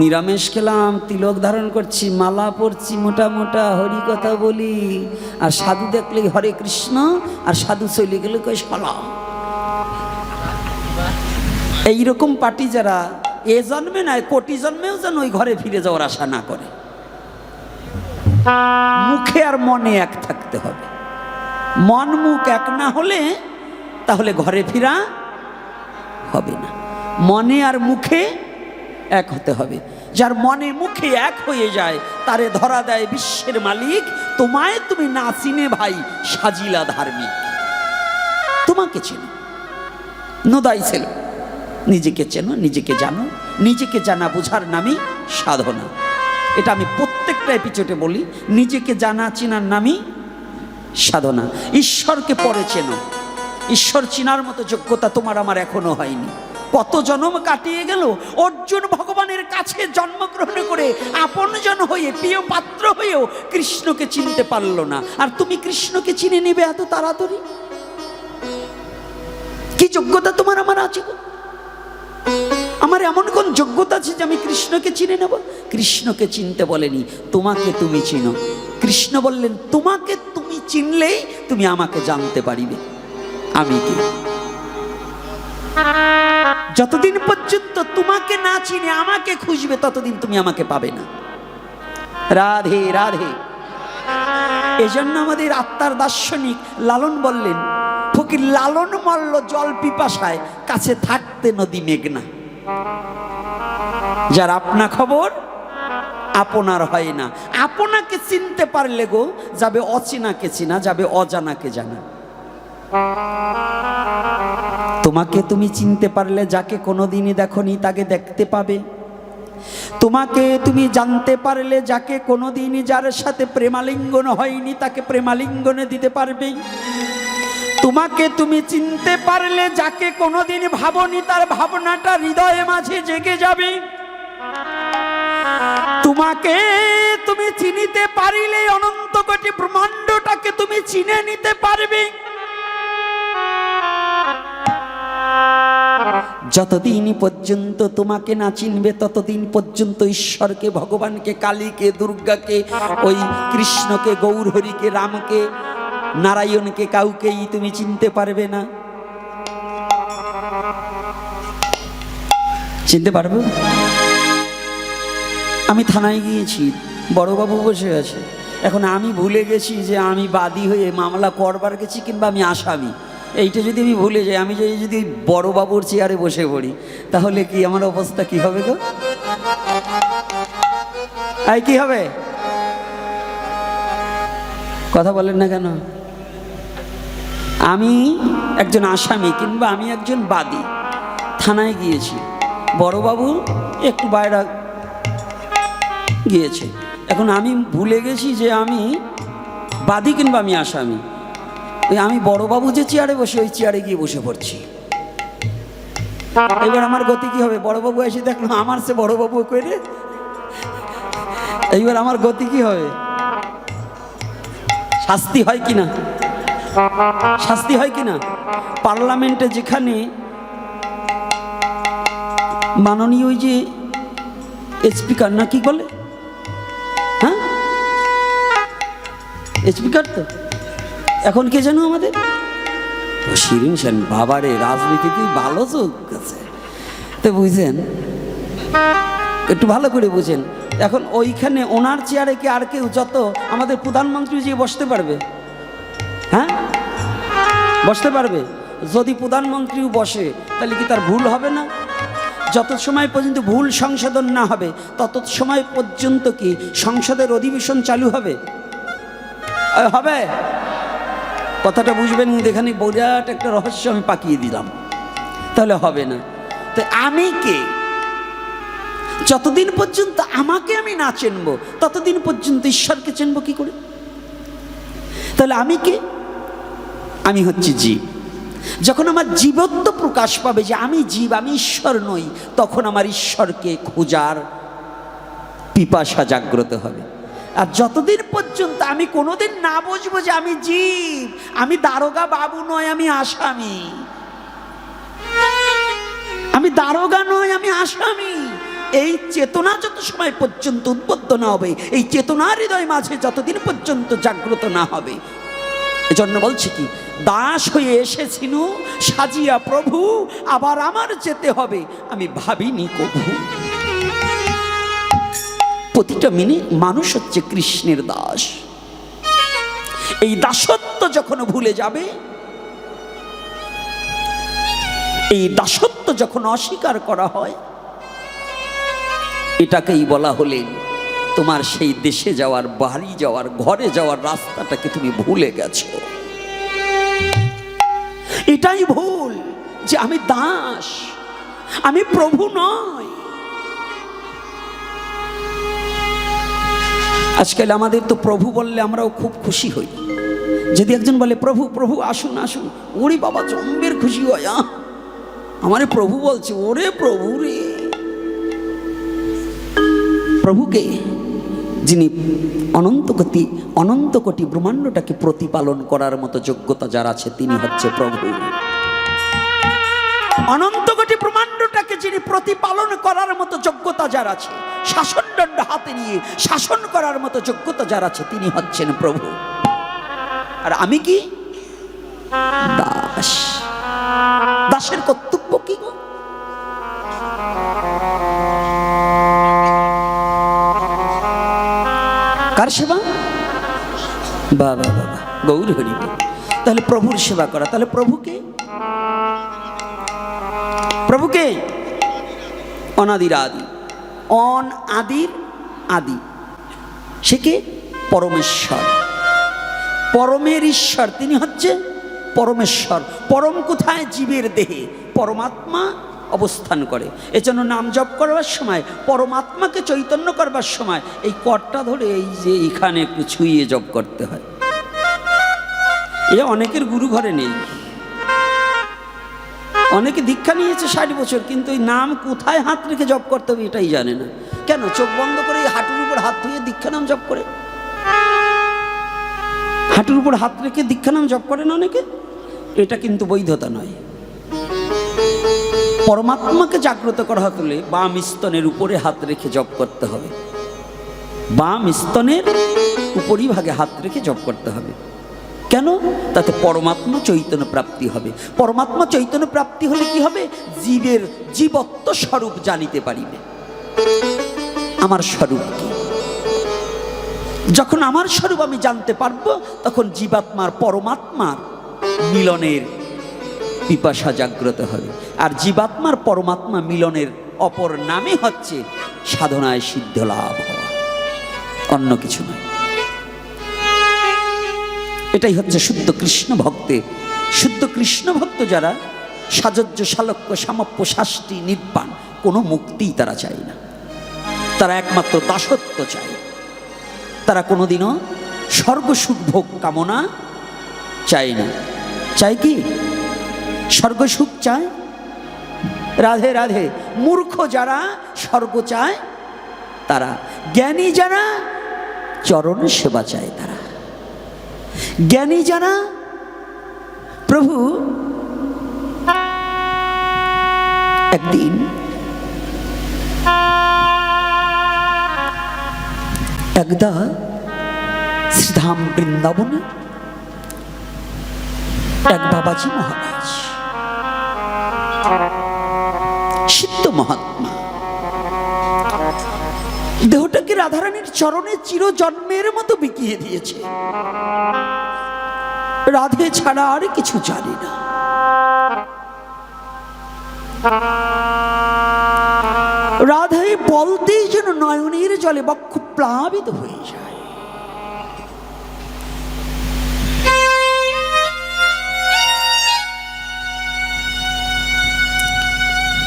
নিরামিষ খেলাম, তিলক ধারণ করছি, মালা পরছি, মোটা মোটা, হরি কথা বলি। আর সাধু দেখলেই হরে কৃষ্ণ, আর সাধু চলে গেলে কই সলা এইরকম পার্টি যারা, এ জন্মে নয়, কোটি জন্মেও যেন ওই ঘরে ফিরে যাওয়ার আশা না করে। মুখে আর মনে এক থাকতে হবে। মন মুখ এক না হলে তাহলে ঘরে ফিরা হবে না। মনে আর মুখে এক হতে হবে। যার মনে মুখে এক হয়ে যায়, তারে ধরা দেয় বিশ্বের মালিক। তোমায় তুমি না চিনে ভাই, সাজিলা ধার্মিক। তোমাকে চেনো। নোদাই ছিল। নিজেকে চেনো, নিজেকে জানো। নিজেকে জানা বোঝার নামই সাধনা। এটা আমি প্রত্যেকটা এপিচোডে বলি, নিজেকে জানা চেনার নামই সাধনা। ঈশ্বরকে পরে চেনো। ঈশ্বর চিনার মতো যোগ্যতা তোমার আমার এখনও হয়নি। কত জন্ম কাটিয়ে গেল? অর্জুন ভগবানের কাছে জন্মগ্রহণ করে আপন আপনজন হয়ে, প্রিয় পাত্র হয়েও কৃষ্ণকে চিনতে পারল না। আর তুমি কৃষ্ণকে চিনে নেবে এত তাড়াতাড়ি? কি যোগ্যতা তোমার আমার আছে আমার এমন কোন যোগ্যতা আছে যে আমি কৃষ্ণকে চিনে নেব? কৃষ্ণকে চিনতে বলেনি, তোমাকে তুমি চিনো। কৃষ্ণ বললেন, তোমাকে তুমি চিনলেই তুমি আমাকে জানতে পারিবে। আমি কি? যতদিন পর্যন্ত তোমাকে না চিনে, আমাকে খুঁজবে, ততদিন তুমি আমাকে পাবে না। রাধে রাধে। এজন্য আমাদের আত্মার দার্শনিক লালন বললেন, ফকির, লালন মল্ল জল পিপাসায় কাছে থাকতে নদী মেঘনা। যার আপনা খবর আপনার হয় না। আপনাকে চিনতে পারলে গো, যাবে অচেনাকে চিনা, যাবে অজানাকে জানা। তোমাকে তুমি চিনতে পারলে যাকে কোনোদিনই দেখনি তাকে দেখতে পাবে। তোমাকে তুমি জানতে পারলে যাকে কোনোদিনই যার সাথে প্রেমালিঙ্গন হয়নি তাকে প্রেমালিঙ্গনে দিতে পারবে। তোমাকে তুমি চিনতে পারলে যাকে কোনোদিন ভাবনি তার ভাবনাটা হৃদয়ে মাঝে জেগে যাবে। তোমাকে তুমি চিনিতে পারিলে অনন্ত কোটি ব্রহ্মাণ্ডটাকে তুমি চিনে নিতে পারবে। যতদিন পর্যন্ত তোমাকে না চিনবে, ততদিন পর্যন্ত ঈশ্বরকে, ভগবানকে, কালীকে, দুর্গাকে, ওই কৃষ্ণকে, গৌরহরিকে, রামকে, নারায়ণকে, কাউকেই তুমি চিনতে পারবে না। চিনতে পারবে? আমি থানায় গিয়েছি, বড়বাবু বসে আছে। এখন আমি ভুলে গেছি যে আমি বাদী হয়ে মামলা করবার গেছি কিংবা আমি আসামি। এইটা যদি আমি ভুলে যাই, আমি যদি যদি বড়বাবুর চেয়ারে বসে পড়ি, তাহলে কি আমার অবস্থা কি হবে গো? আই, কি হবে? কথা বলেন না কেন? আমি একজন আসামি কিংবা আমি একজন বাদী। থানায় গিয়েছি। বড়বাবু একটু বাইরে গিয়েছে। এখন আমি ভুলে গেছি যে আমি বাদী কিংবা আমি আসামি। ওই আমি বড়বাবু যে চেয়ারে বসে, ওই চেয়ারে গিয়ে বসে পড়ছি। এবার আমার গতি কি হবে? বড়বাবু এসে দেখল, আমার সে বড়বাবু করে এইবার আমার গতি কি হবে? শাস্তি হয় কিনা শাস্তি হয় কিনা পার্লামেন্টে যেখানে মাননীয় ওই যে স্পিকার না কি বলে? হ্যাঁ? স্পিকার তো? এখন কে জানো আমাদের? শিরিন সেন, বাবারে রাজনীতিতে ভালো চোখ আছে। তো বুঝছেন? একটু ভালো করে বুঝেন। এখন ওইখানে ওনার চেয়ারে কি আর কেউ যত আমাদের প্রধানমন্ত্রী যে বসতে পারবে? হ্যাঁ? বসতে পারবে? যদি প্রধানমন্ত্রীও বসে, তাহলে কি তার ভুল হবে না? যত সময় পর্যন্ত ভুল সংশোধন না হবে, তত সময় পর্যন্ত কি সংসদের অধিবেশন চালু হবে? হবে? কথাটা বুঝবেন এখানে বিরাট একটা রহস্য আমি পাকিয়ে দিলাম। তাহলে হবে না। তো আমি কে? যতদিন পর্যন্ত আমাকে আমি না চিনব, ততদিন পর্যন্ত ঈশ্বরকে চিনব কি করে? তাহলে আমি কে? আমি হচ্ছি জীব। যখন আমার জীবত্ব প্রকাশ পাবে যে আমি জীব, আমি ঈশ্বর নই, তখন আমার ঈশ্বরকে খোঁজার পিপাসা জাগ্রত হবে। আর যতদিন পর্যন্ত আমি কোনোদিন না বুঝব যে আমি জীব, আমি দারোগা বাবু নয়, আমি আসামি। আমি দারোগা নয়, আমি আসামি। এই চেতনা যত সময় পর্যন্ত উদ্বুদ্ধ না হবে, এই চেতনার হৃদয় মাঝে যতদিন পর্যন্ত জাগ্রত না হবে। এজন্য বলছি কি, দাস হয়ে এসেছিনু, সাজিয়া প্রভু, আবার আমার যেতে হবে, আমি ভাবিনি কভু প্রতিটা মিনি মানুষ হচ্ছে কৃষ্ণের দাস। এই দাসত্ব যখন ভুলে যাবে, এই দাসত্ব যখন অস্বীকার করা হয়, এটাকেই বলা হলেন তোমার সেই দেশে যাওয়ার, বাড়ি যাওয়ার, ঘরে যাওয়ার রাস্তাটাকে তুমি ভুলে গেছো। এটাই ভুল যে আমি দাস, আমি প্রভু নয় আজকাল আমাদের তো প্রভু বললে আমরাও খুব খুশি হই। যদি একজন বলে, প্রভু প্রভু, আসুন আসুন। ওরে বাবা, জম্বের খুশি হয়, আহ! আমারে প্রভু বলছে, ওরে প্রভু রে! প্রভুকে যিনি অনন্ত কোটি অনন্ত কোটি ব্রহ্মাণ্ডটাকে প্রতিপালন করার মতো যোগ্যতা যার আছে, তিনি হচ্ছে প্রভু। অনন্ত কোটি ব্রহ্মাণ্ডটাকে যিনি প্রতিপালন করার মতো যোগ্যতা যার আছে শাসনদণ্ড হাতে নিয়ে শাসন করার মতো যোগ্যতা যার আছে, তিনি হচ্ছেন প্রভু। আর আমি কি? দাস। দাসের কর্তব্য কি? কার সেবা? বাবা বাবা গৌর হরি তাহলে প্রভুর সেবা করা। তাহলে প্রভুকে প্রভুকে অনাদির আদি। অন আদির আদি। সে কে? পরমেশ্বর। পরমের ঈশ্বর, তিনি হচ্ছে পরমেশ্বর। পরম কোথায়? জীবের দেহে। পরমাত্মা অবস্থান করে। এজন্য নাম জপ করবার সময়, পরমাত্মাকে চৈতন্য করবার সময়, এই করটা ধরে এই যে এখানে একটু ছুঁয়ে জপ করতে হয়। এ অনেকের গুরু ঘরে নেই। অনেকে দীক্ষা নিয়েছে ষাট বছর, কিন্তু ওই নাম কোথায় হাত রেখে জপ করতে হবে এটাই জানে না। কেন? চোখ বন্ধ করে এই হাঁটুর উপর হাত ধুয়ে দীক্ষা নাম জপ করে। হাঁটুর উপর হাত রেখে দীক্ষা নাম জপ করেন অনেকে? এটা কিন্তু বৈধতা নয়। পরমাত্মাকে জাগ্রত করা হলে বাম স্তনের উপরে হাত রেখে জপ করতে হবে। বাম স্তনের উপরই ভাগে হাত রেখে জপ করতে হবে। কেন? তাতে পরমাত্মা চৈতন্য প্রাপ্তি হবে। পরমাত্মা চৈতন্য প্রাপ্তি হলে কি হবে? জীবের জীবত্ব স্বরূপ জানিতে পারিবে। আমার স্বরূপ কি? যখন আমার স্বরূপ আমি জানতে পারব, তখন জীবাত্মার পরমাত্মার মিলনের পিপাসা জাগ্রত হবে। আর জীবাত্মার পরমাত্মা মিলনের অপর নামে হচ্ছে সাধনায় সিদ্ধ লাভ হওয়া। অন্য কিছু নয়। এটাই হচ্ছে শুদ্ধ কৃষ্ণ ভক্তে। শুদ্ধ কৃষ্ণ ভক্ত যারা সাজজ্য শালক্য সামপ্য শাস্তি নির্বাণ, কোনো মুক্তিই তারা চায় না। তারা একমাত্র দাসত্ব চায়। তারা কোনোদিনও স্বর্গসুখ ভোগ কামনা চায় না। চায় কি? স্বর্গসুখ চায়? রাধে রাধে। মূর্খ যারা স্বর্গ চায়, তারা। জ্ঞানী যারা, চরণ সেবা চায় তারা। জ্ঞানী যারা প্রভু, একদিন একদা শ্রীধাম বৃন্দাবনে এক বাবাজি মহারাজ, সিদ্ধ মহাত্মা, দেহটাকে রাধারানীর চরণে চিরজন্মের মতো বিকিয়ে দিয়েছে। রাধে ছাড়া আর কিছু জানি না। রাধে বলতেই যেন নয়নের জলে বক্ষ প্লাবিত হয়ে যায়।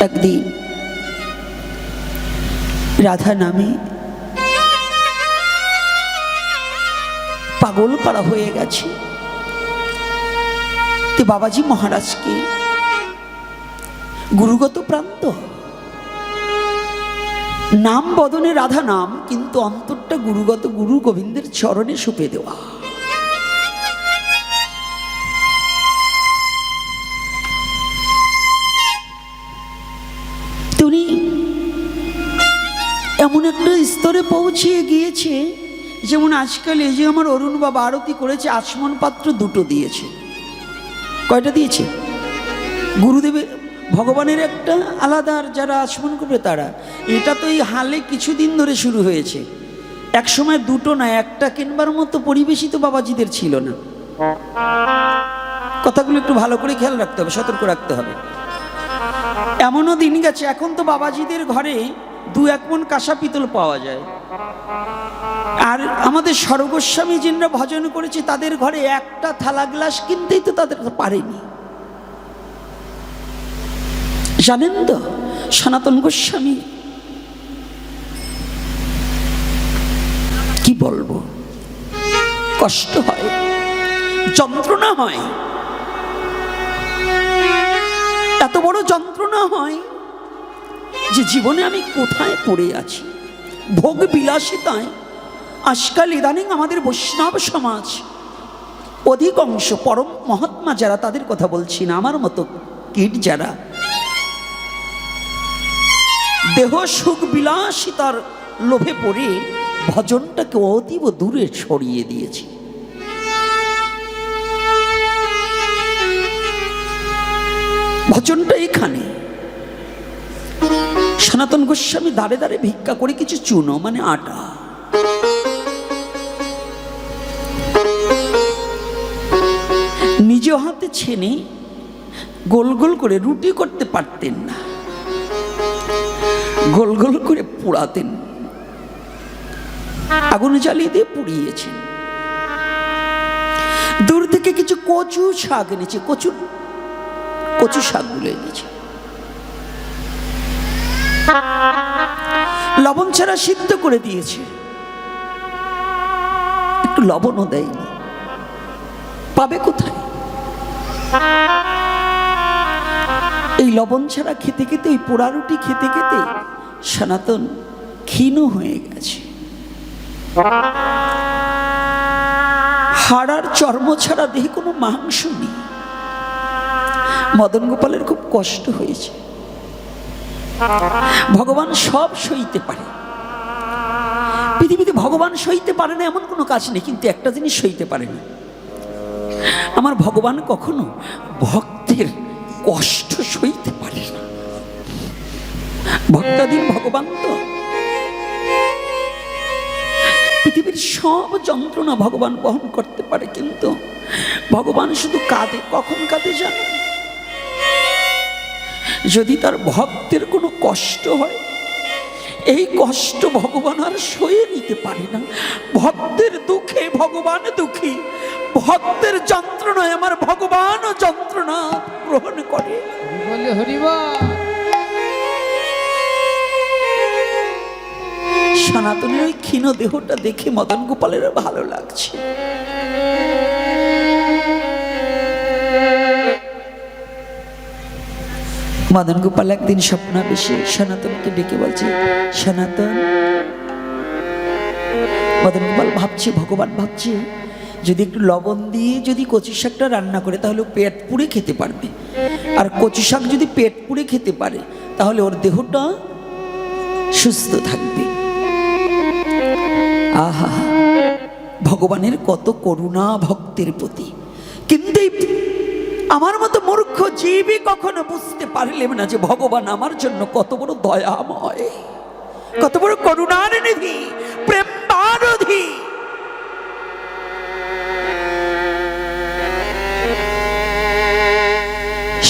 একদিন রাধা নামে পাগল পাড়া হয়ে গেছে। তে বাবাজি মহারাজকে। গুরুগত প্রান্ত। নাম বদনে রাধা নাম, কিন্তু অন্তরটা গুরুগত গুরু গোবিন্দের চরণে সুপে দেওয়া। তো উনি এমন একটা স্তরে পৌঁছিয়ে গিয়েছে, যেমন আজকাল এই যে আমার অরুণ বাবা আরতি করেছে, আচমন পাত্র দুটো দিয়েছে। কয়টা দিয়েছে? গুরুদেবের, ভগবানের একটা আলাদা আর যারা আচমন করবে তারা। এটা তো এই হালে কিছুদিন ধরে শুরু হয়েছে। এক সময় দুটো না, একটা কিনবার মতো পরিবেশই তো বাবাজিদের ছিল না। কথাগুলো একটু ভালো করে খেয়াল রাখতে হবে, সতর্ক রাখতে হবে। এমনও দিন গেছে, এখন তো বাবাজিদের ঘরে দু এক মন কাঁসা পিতল পাওয়া যায়। আর আমাদের স্বর্গস্বামী যিনরা ভজন করেছে, তাদের ঘরে একটা থালা গ্লাস কিনতেই তো তাদের পারেনি। জানেন তো, সনাতন গোস্বামী, কি বলব? কষ্ট হয়, যন্ত্রণা হয়। এত বড় যন্ত্রণা হয় যে জীবনে আমি কোথায় পড়ে আছি? ভোগ বিলাসিতায়। আজকাল ইদানিং আমাদের বৈষ্ণব সমাজ অধিকাংশ পরম মহাত্মা যারা তাদের কথা বলছি না, আমার মতো কীট যারা। দেহ সুখ বিলাসিতার লোভে পড়ে ভজনটাকে অতীব দূরে ছড়িয়ে দিয়েছে। ভজনটা এখানে। সনাতন গোস্বামী দাঁড়ে দাঁড়ে ভিক্ষা করে কিছু চুনো মানে আটা। নিজ হাতে ছেনে গোল গোল করে রুটি করতে পারতেন না। গোল গোল করে পোড়াতেন। আগুন জ্বালিয়ে দিয়ে পুড়িয়েছেন। দূর থেকে কিছু কচু শাক এনেছে কচু কচু শাকগুলো এনেছে। লবণ ছাড়া সিদ্ধ করে দিয়েছে। একটু লবণও দেয়নি। পাবে কোথায়? এই লবণ ছাড়া খেতে খেতে ওই পোড়া রুটি খেতে খেতে সনাতন ক্ষীণ হয়ে গেছে। হাড়ার চর্ম ছাড়া দেহে কোনো মাংস নেই। মদন গোপালের খুব কষ্ট হয়েছে। ভগবান সব সইতে পারে। পৃথিবীতে ভগবান সইতে পারে না এমন কোনো কাজ নেই, কিন্তু একটা জিনিস সইতে পারে না। আমার ভগবান কখনো ভক্তের কষ্ট সইতে পারে না। ভক্তাধীন ভগবান তো। পৃথিবীর সব যন্ত্রণা ভগবান বহন করতে পারে, কিন্তু ভগবান শুধু কাঁদে, কখন কাঁদে জানো যদি তার ভক্তের কোনো কষ্ট হয় এই কষ্ট ভগবান আর সয়ে নিতে পারে না। ভক্তের দুঃখে ভগবান দুঃখী ভক্তের যন্ত্রণায় আমার ভগবানও যন্ত্রণা গ্রহণ করে। সনাতনের ওই ক্ষীণ দেহটা দেখে মদন গোপালের ভালো লাগছে। মদন গোপাল একদিন স্বপ্নাবেশে সনাতনকে ডেকে বলছে, সনাতন, মদন গোপাল ভাবছে, ভগবান ভাবছে, যদি একটু লবণ দিয়ে যদি কচু শাকটা রান্না করে, তাহলে পেট পুড়ে খেতে পারবে। আর কচু শাক যদি পেট পুড়ে খেতে পারে, তাহলে ওর দেহটা সুস্থ থাকবে। আহা, ভগবানের কত করুণা ভক্তের প্রতি। কিন্তু এই আমার মতো মূর্খ জীবই কখনো বুঝতে পারলেন না যে ভগবান আমার জন্য কত বড় দয়াময়, কত বড় করুণার নিধি, প্রেম বারধি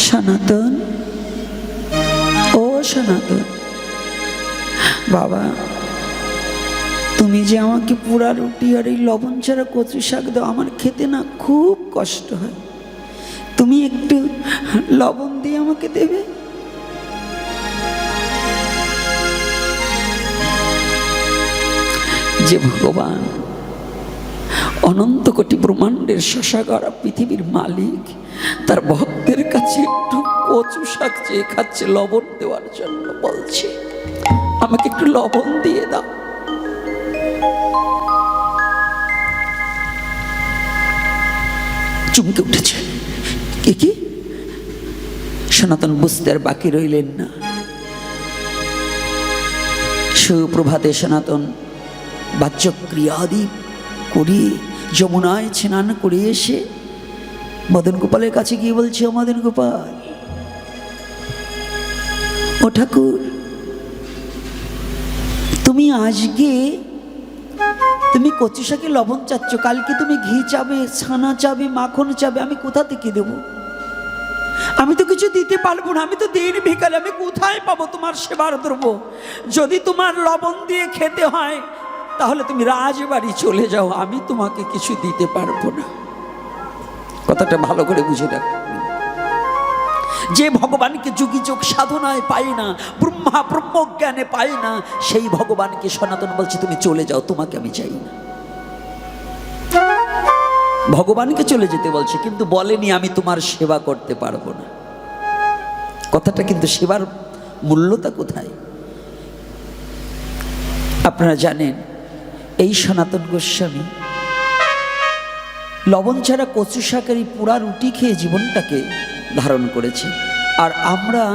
সনাতন, ও সনাতন, বাবা, তুমি যে আমাকে পুরা রুটি আর এই লবণ ছাড়া কচু শাক দাও, আমার খেতে না খুব কষ্ট হয়। তুমি একটু লবণ দিয়ে আমাকে দেবে? যে ভগবান অনন্ত কোটি ব্রহ্মাণ্ডের শশাগড়া পৃথিবীর মালিক, তার ভক্তের কাছে একটু কচু শাক চেয়ে খাচ্ছে লবণ দেওয়ার জন্য বলছে, আমাকে একটু লবণ দিয়ে দাও। চমকে উঠেছে। এ কি? সনাতন বুঝতে আর বাকি রইলেন না। সুপ্রভাতে সনাতন বাচ্যক্রিয়াদি করিয়ে, যমুনায় স্নান করে এসে মদন গোপালের কাছে গিয়ে বলছে, "ও মদন গোপাল, ও ঠাকুর, তুমি আজকে তুমি কচু শাকে লবণ চাচ্ছ, কালকে তুমি ঘি চাবে, ছানা চাবে, মাখন চাবে, আমি কোথা থেকে দেব? আমি তো কিছু দিতে পারব না, আমি তো দিন ভিকালে আমি কোথায় পাবো তোমার সেবার দ্রব্য? যদি তোমার লবণ দিয়ে খেতে হয়, তাহলে তুমি রাজবাড়ি চলে যাও, আমি তোমাকে কিছু দিতে পারব না। কথাটা ভালো করে বুঝে রাখ। যে ভগবানকে যুগি যোগ সাধনায় পাই না, ব্রহ্মা ব্রহ্মজ্ঞানে পাই না, সেই ভগবানকে সনাতন বলছে, তুমি চলে যাও, তোমাকে আমি চাই না। ভগবানকে চলে যেতে বলছে, কিন্তু বলেনি আমি তোমার সেবা করতে পারব না। কথাটা কিন্তু সেবার মূল্যতা কোথায়? আপনারা জানেন, এই সনাতন গোস্বামী লবণ ছাড়া কচু শাকের পোড়া রুটি খেয়ে জীবনটাকে ধারণ করেছে। আর আমরা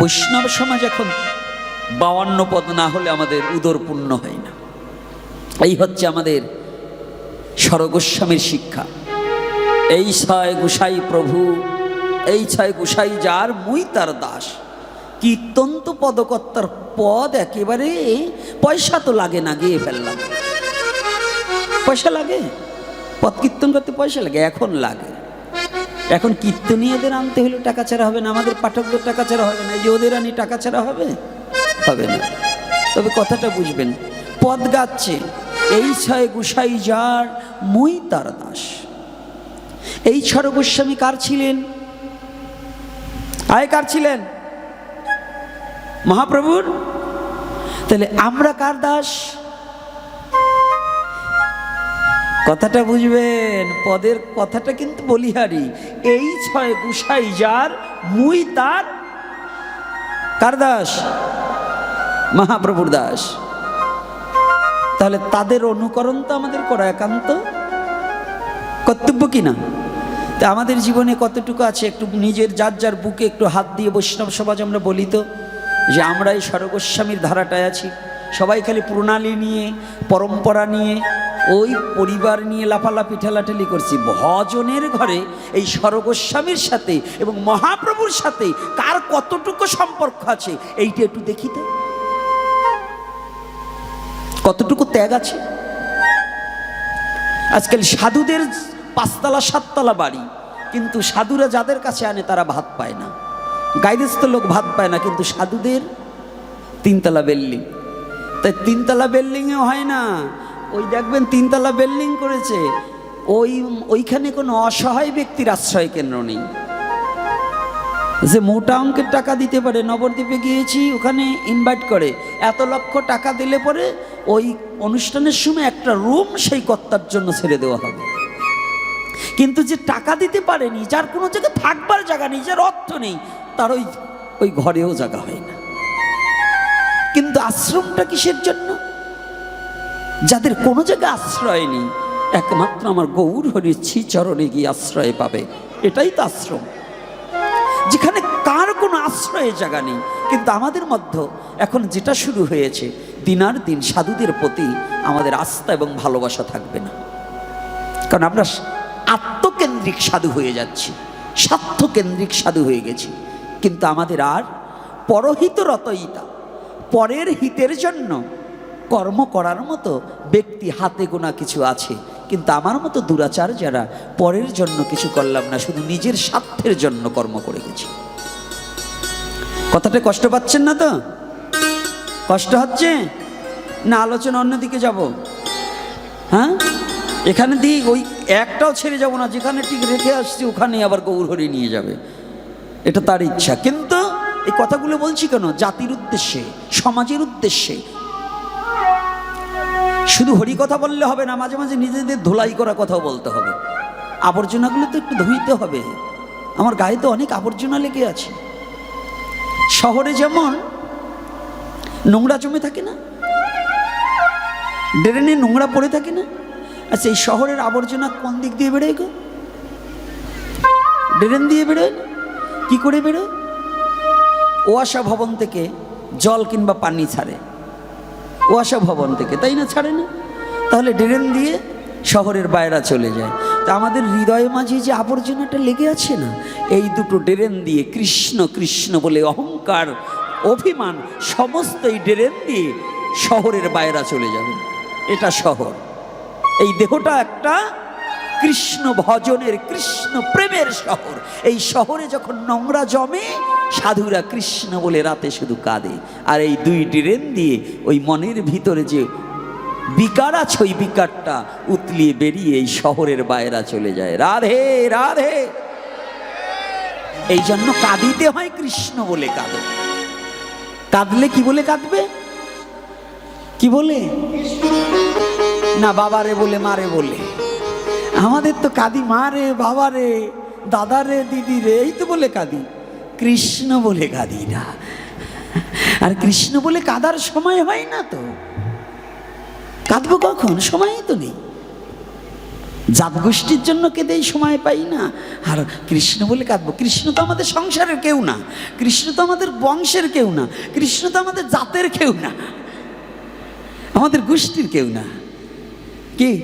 বৈষ্ণব সমাজ এখন বাউান্ন পদ না হলে আমাদের উদর পূর্ণ হয় না। এই হচ্ছে আমাদের সরগোস্বামীর শিক্ষা। এই ছয় গুসাই প্রভু, এই ছয় গুসাই যার মুই তার দাস। কীর্তন্ত পদকর্তার পদ একেবারে পয়সা তো লাগে না, গিয়ে ফেললাম। পয়সা লাগে? পদ কীর্তন করতে পয়সা লাগে, এখন লাগে। এখন কীর্তনীয়দের আনতে হলে টাকা ছাড়া হবে না, আমাদের পাঠকদের টাকা ছাড়া হবে না, এই যে ওদের আনি টাকা ছাড়া হবে? হবে না। তবে কথাটা বুঝবেন, পদ গাচ্ছে, এই ছয় গুসাই যার মুই তার দাস। এই ছড় গোস্বামী কার ছিলেন? আয় কার ছিলেন? মহাপ্রভুর? তাহলে আমরা কার দাস? কথাটা বুঝবেন, পদের কথাটা কিন্তু বলিহারি। এই ছয় গুসাই যার, মুই তার। কার দাস? মহাপ্রভুর দাস। তাহলে তাদের অনুকরণ তো আমাদের করা একান্ত। কর্তব্য কি না? তা আমাদের জীবনে কতটুকু আছে? একটু নিজের যার যার বুকে একটু হাত দিয়ে বৈষ্ণব সমাজ আমরা বলি তো, যে আমরা এই সরগোস্বামীর ধারাটায় আছি। সবাই খালি প্রণালী নিয়ে, পরম্পরা নিয়ে ওই পরিবার নিয়ে লাফালাফি, ঠেলাঠেলি করছি। ভজনের ঘরে এই সরগোস্বামীর সাথে এবং মহাপ্রভুর সাথে কার কতটুকু সম্পর্ক আছে, এইটা একটু দেখি তো। কতটুকু ত্যাগ আছে? আজকাল সাধুদের পাঁচতলা, সাততলা বাড়ি, কিন্তু সাধুরা যাদের কাছে আনে তারা ভাত পায় না। গাইদেস্ত লোক ভাত পায় না, কিন্তু সাধুদের তিনতলা বিল্ডিং। তাই তিনতলা বিল্ডিংও হয় না ওই দেখবেন তিনতলা বিল্ডিং করেছে। ওই, ওইখানে কোনো অসহায় ব্যক্তির আশ্রয় কেন্দ্র নেই। যে মোটা অঙ্কের টাকা দিতে পারে, নবদ্বীপে গিয়েছি, ওখানে ইনভাইট করে। এত লক্ষ টাকা দিলে পরে ওই অনুষ্ঠানের সময় একটা রুম সেই কর্তার জন্য ছেড়ে দেওয়া হবে। কিন্তু যে টাকা দিতে পারেনি, যার কোনো জায়গায় থাকবার জায়গা নেই, যার অর্থ নেই, তার ওই ওই ঘরেও জায়গা হয় না। কিন্তু আশ্রমটা কিসের জন্য? যাদের কোনো জায়গায় আশ্রয় নেই, একমাত্র আমার গৌর হরির চরণে গিয়ে আশ্রয় পাবে। এটাই তো আশ্রম। যেখানে কার কোনো আশ্রয়ের জায়গা নেই, কিন্তু আমাদের মধ্যে এখন যেটা শুরু হয়েছে, দিনার দিন সাধুদের প্রতি আমাদের আস্থা এবং ভালোবাসা থাকবে না। কারণ আমরা আত্মকেন্দ্রিক সাধু হয়ে যাচ্ছি, স্বার্থকেন্দ্রিক সাধু হয়ে গেছি। কিন্তু আমাদের আর পরহিত রতইতা পরের হিতের জন্য কর্ম করার মতো ব্যক্তি হাতে গোনা কিছু আছে। কিন্তু আমার মতো দুরাচার যারা পরের জন্য কিছু করলাম না, শুধু নিজের স্বার্থের জন্য কর্ম করে গেছি। কথাটা কষ্ট পাচ্ছেন না তো? কষ্ট হচ্ছে? না, আলোচনা অন্যদিকে যাব। হ্যাঁ? এখানে দিয়ে ওই একটাও ছেড়ে যাব না, যেখানে ঠিক রেখে আসছি, ওখানেই আবার গৌর গৌরহরি নিয়ে যাবে। এটা তার ইচ্ছা। কিন্তু এই কথাগুলো বলছি কেন? জাতির উদ্দেশ্যে, সমাজের উদ্দেশ্যে শুধু হরি কথা বললে হবে না, মাঝে মাঝে নিজেদের ধোলাই করা কথাও বলতে হবে। আবর্জনাগুলো তো একটু ধুইতে হবে। আমার গায়ে তো অনেক আবর্জনা লেগে আছে। শহরে যেমন নোংরা জমে থাকে না, ড্রেনে নোংরা পড়ে থাকে না আচ্ছা এই শহরের আবর্জনা কোন দিক দিয়ে বেরোয় গো? ড্রেন দিয়ে বেরোয় না? কি করে বেরোয়? ওয়াসা ভবন থেকে জল কিংবা পানি ছাড়ে। কুয়াশা ভবন থেকে, তাই না ছাড়ে না তাহলে ড্রেন দিয়ে শহরের বাইরা চলে যায়। তা আমাদের হৃদয়ে মাঝে যে আবর্জনাটা লেগে আছে না, এই দুটো ড্রেন দিয়ে কৃষ্ণ কৃষ্ণ বলে অহংকার, অভিমান, সমস্ত এই ড্রেন দিয়ে শহরের বাইরা চলে যাবে। এটা শহর। এই দেহটা একটা কৃষ্ণ ভজনের, কৃষ্ণ প্রেমের শহর। এই শহরে যখন নোংরা জমে সাধুরা কৃষ্ণ বলে রাতে শুধু কাঁদে। আর এই দুই ড্রেন দিয়ে ওই মনের ভিতরে যে বিকার আছে, ওই বিকারটা উতলিয়ে বেরিয়ে এই শহরের বাইরা চলে যায়। রাধে রাধে। এই জন্য কাঁদিতে হয় কৃষ্ণ বলে কাঁদে। কাঁদলে কি বলে কাঁদবে? কি বলে? না, বাবারে বলে, মারে বলে। আমাদের তো কাঁদি, মারে, বাবারে, দাদারে দিদি রে এই তো বলে কাঁদি। কৃষ্ণ বলে কাঁদি না। আর কৃষ্ণ বলে কাঁদার সময় হয় না তো। কাঁদবো কখন? সময়ই তো নেই। জাত গোষ্ঠীর জন্য কেঁদেই সময় পাই না। আর কৃষ্ণ বলে কাঁদবো। কৃষ্ণ তো আমাদের সংসারের কেউ না। কৃষ্ণ তো আমাদের বংশের কেউ না। কৃষ্ণ তো আমাদের জাতের কেউ না। আমাদের গোষ্ঠীর কেউ না। কি?